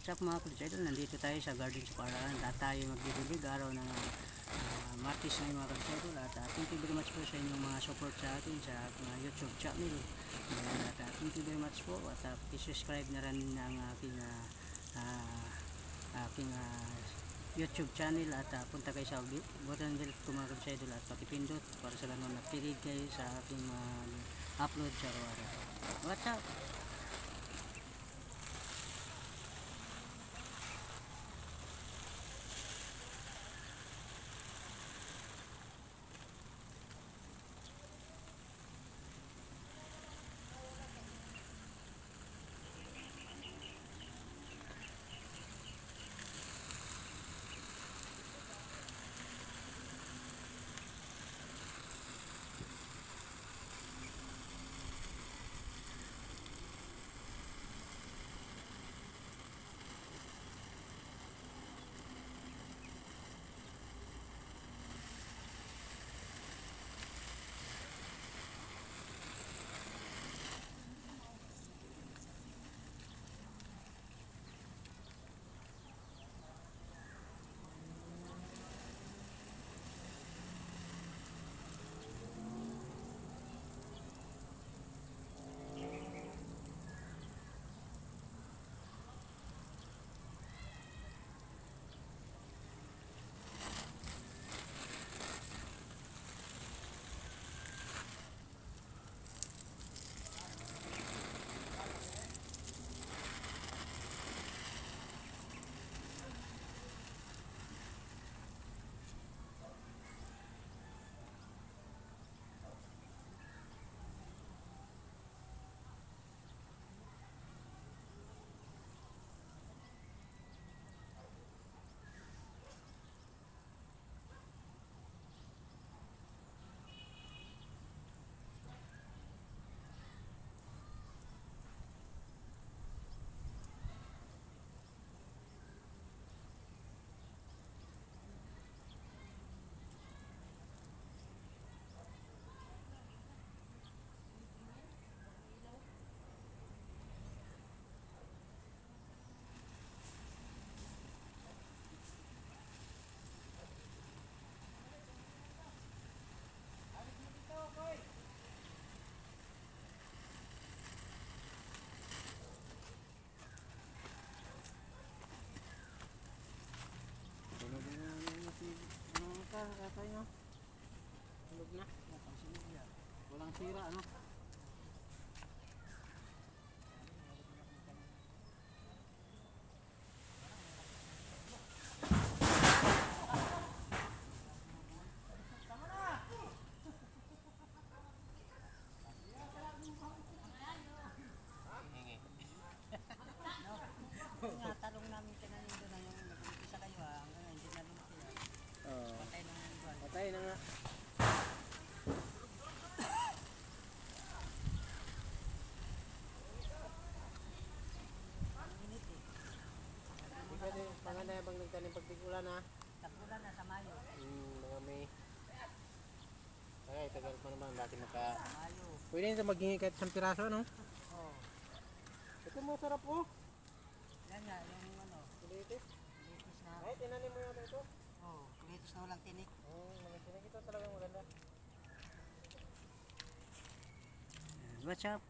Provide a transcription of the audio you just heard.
What's up mga kulis idol? Nandito tayo sa Garden sa Paraan. Lahat tayo magbibilig araw ng uh, Martis ngayon mga kulis idol. At uh, thank you very much po sa inyong mga support sa akin sa aking uh, YouTube channel. Ayan, At uh, thank you very much po. At uh, subscribe na rin ng aking uh, uh, aking uh, YouTube channel at uh, punta kayo sa button bell kung mga kulis idol at pakipindot para sa laman na kayo sa aking uh, upload sa araw-araw. What's up? Na. Walang sira. Ano? nga, talong namin tinanim doon na yung nag-umpisa kayo ha, hanggang ngayon, hindi na lumaki yan. Oo. Patay na nga yung buwan. Patay na nga. Ang init eh. Di pwede panganay nagtanim pagtigulan ha? Tapulan na sa Mayo. Hmm, mga may ay, tagal pa naman. Dati magka... Mayo. Pwede nito maghingi kahit isang piraso, no? Oh. Ito mo, sarap oh. Yan nga, yung ano, Kulitis. kulitis na. Ay, tinanim mo yun ito. Oh, kulitis na walang tinik. Hmm, mga sinig ito talagang maganda. What's up?